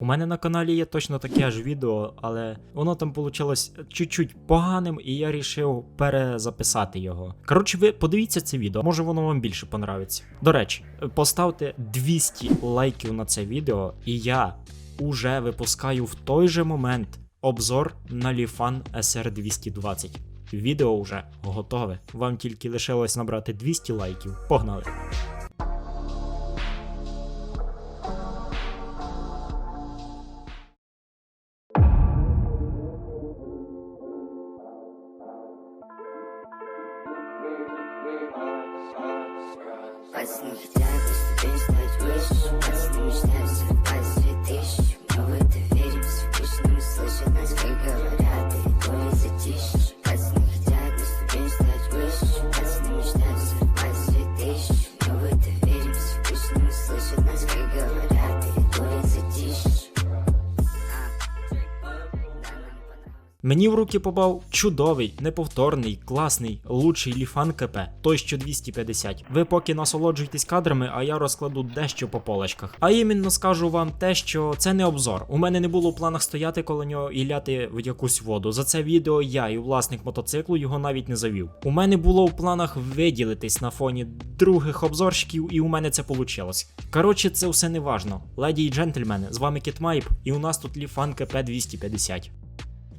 У мене на каналі є точно таке ж відео, але воно там вийшло чуть-чуть поганим, і я рішив перезаписати його. Коротше, ви подивіться це відео, може воно вам більше понравиться. До речі, поставте 200 лайків на це відео, і я уже випускаю в той же момент обзор на Lifan SR220. Відео вже готове. Вам тільки лишилось набрати 200 лайків. Погнали! Мені в руки попав чудовий, неповторний, класний, лучший ліфан КП, той що 250. Ви поки насолоджуйтесь кадрами, а я розкладу дещо по полочках. А іменно скажу вам те, що це не обзор. У мене не було в планах стояти коло нього і ляти в якусь воду. За це відео я і власник мотоциклу його навіть не завів. У мене було в планах виділитись на фоні других обзорщиків, і у мене це вийшло. Коротше, це все не важно. Леді і джентльмени, з вами Кітмайп, і у нас тут ліфан КП 250.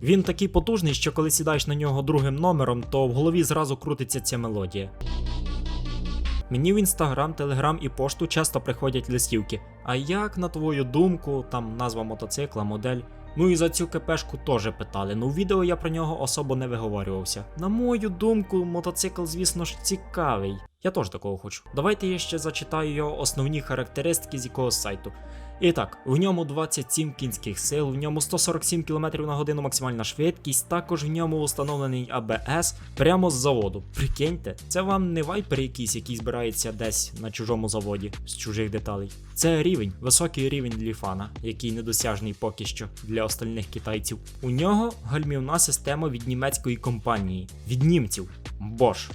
Він такий потужний, що коли сідаєш на нього другим номером, то в голові зразу крутиться ця мелодія. Мені в інстаграм, телеграм і пошту часто приходять листівки. А як, на твою думку, там назва мотоцикла, модель. Ну і за цю КПшку теж питали. Ну в відео я про нього особо не виговорювався. На мою думку, мотоцикл, звісно ж, цікавий. Я теж такого хочу. Давайте я ще зачитаю його основні характеристики з якогось сайту. І так, в ньому 27 кінських сил, в ньому 147 км на годину максимальна швидкість, також в ньому встановлений АБС прямо з заводу. Прикиньте, це вам не вайпер якийсь, який збирається десь на чужому заводі з чужих деталей. Це рівень, високий рівень ліфана, який недосяжний поки що для остальних китайців. У нього гальмівна система від німецької компанії, від німців. Bosch.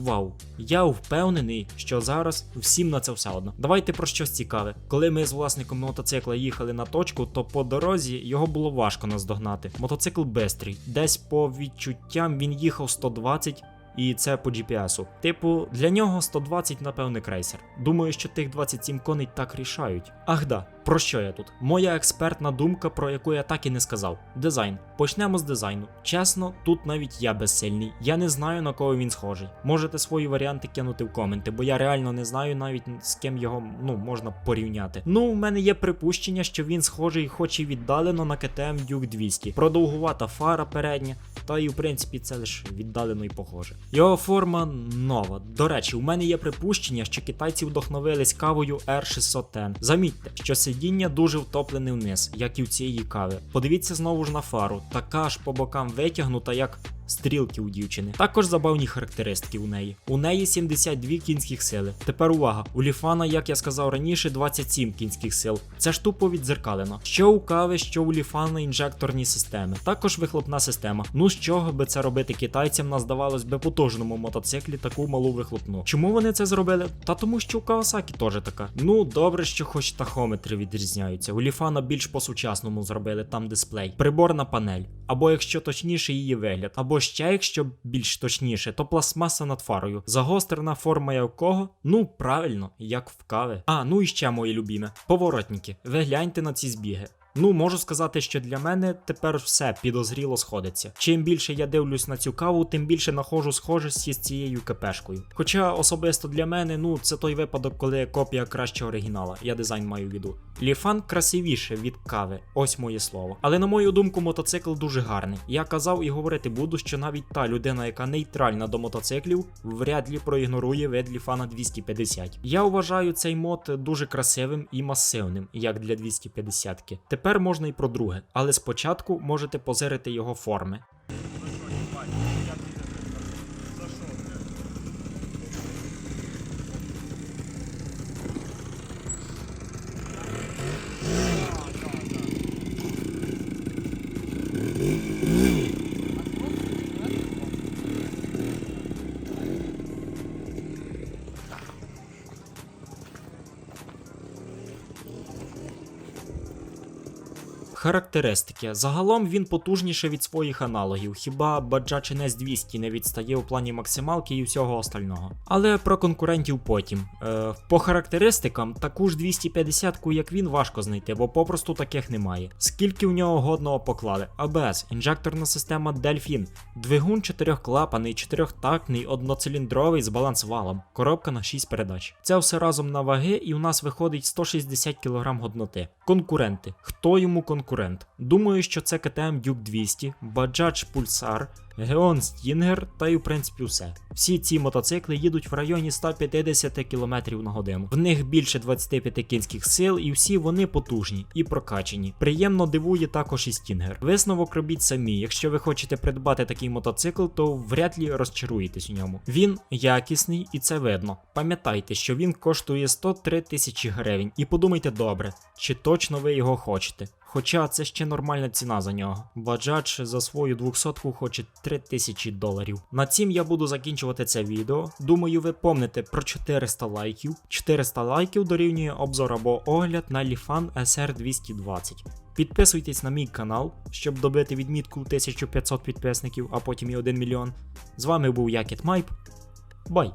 Вау, я впевнений, що зараз всім на це все одно. Давайте про щось цікаве. Коли ми з власником мотоцикла їхали на точку, то по дорозі його було важко наздогнати. Мотоцикл бистрий. Десь по відчуттям він їхав 120. І це по GPS-у. Типу, для нього 120, напевне, крейсер. Думаю, що тих 27 коней так рішають. Ах да, про що я тут? Моя експертна думка, про яку я так і не сказав. Дизайн. Почнемо з дизайну. Чесно, тут навіть я безсильний. Я не знаю на кого він схожий. Можете свої варіанти кинути в коменти, бо я реально не знаю навіть з ким його ну можна порівняти. Ну, в мене є припущення, що він схожий, хоч і віддалено на КТМ Duke 200. Продовгувата фара передня, та і в принципі це лише віддалено і похоже. Його форма нова. До речі, у мене є припущення, що китайці вдохновились кавою R610. Замітьте, що сидіння дуже втоплене вниз, як і в цієї кави. Подивіться знову ж на фару, така ж по бокам витягнута, як. Стрілки у дівчини. Також забавні характеристики у неї. У неї 72 кінських сили. Тепер увага, у Ліфана, як я сказав раніше, 27 кінських сил. Це ж тупо відзеркалено. Що у кави, що у Ліфана інжекторні системи. Також вихлопна система. Ну з чого би це робити китайцям на здавалось би потужному мотоциклі таку малу вихлопну. Чому вони це зробили? Та тому, що у Кавасакі теж така. Ну добре, що хоч тахометри відрізняються. У Ліфана більш по-сучасному зробили там дисплей, приборна панель. Або якщо точніше її вигляд, або ще якщо більш точніше, то пластмаса над фарою. Загострена форма якого? Ну правильно, як в кави. А, ну і ще мої любіме. Поворотники. Ви гляньте на ці збіги. Ну, можу сказати, що для мене тепер все підозріло сходиться. Чим більше я дивлюсь на цю каву, тим більше нахожу схожості з цією КПшкою. Хоча особисто для мене, ну, це той випадок, коли копія краще оригінала. Я дизайн маю в виду. Ліфан красивіше від кави, ось моє слово. Але на мою думку, мотоцикл дуже гарний. Я казав і говорити буду, що навіть та людина, яка нейтральна до мотоциклів, вряд лі проігнорує вид Ліфана 250. Я вважаю цей мод дуже красивим і масивним, як для 250-ки. Тепер можна і про друге, але спочатку можете позирити його форми. Характеристики. Загалом він потужніше від своїх аналогів, хіба Bajaj NS 200 не відстає у плані максималки і всього остального. Але про конкурентів потім. Е, по характеристикам, таку ж 250-ку, як він, важко знайти, бо попросту таких немає. Скільки в нього годного поклади? АБС, інжекторна система Delphin, двигун чотирьохклапаний, чотирьохтактний, одноциліндровий з балансвалом, коробка на 6 передач. Це все разом на ваги, і у нас виходить 160 кг годноти. Конкуренти. Хто йому конкурент? Думаю, що це КТМ Duke 200, Bajaj Pulsar, Geon Stinger та й в принципі все. Всі ці мотоцикли їдуть в районі 150 км на годину. В них більше 25 кінських сил, і всі вони потужні і прокачені. Приємно дивує також і Стінгер. Висновок робіть самі. Якщо ви хочете придбати такий мотоцикл, то вряд лі розчаруєтесь у ньому. Він якісний і це видно. Пам'ятайте, що він коштує 103 тисячі гривень, і подумайте добре, чи точно ви його хочете. Хоча це ще нормальна ціна за нього. Bajaj за свою 200-ку хоче 3000 доларів. На цім я буду закінчувати це відео. Думаю, ви помните про 400 лайків. 400 лайків дорівнює обзор або огляд на Lifan SR220. Підписуйтесь на мій канал, щоб добити відмітку 1500 підписників, а потім і 1 мільйон. З вами був Якіт Майп. Бай!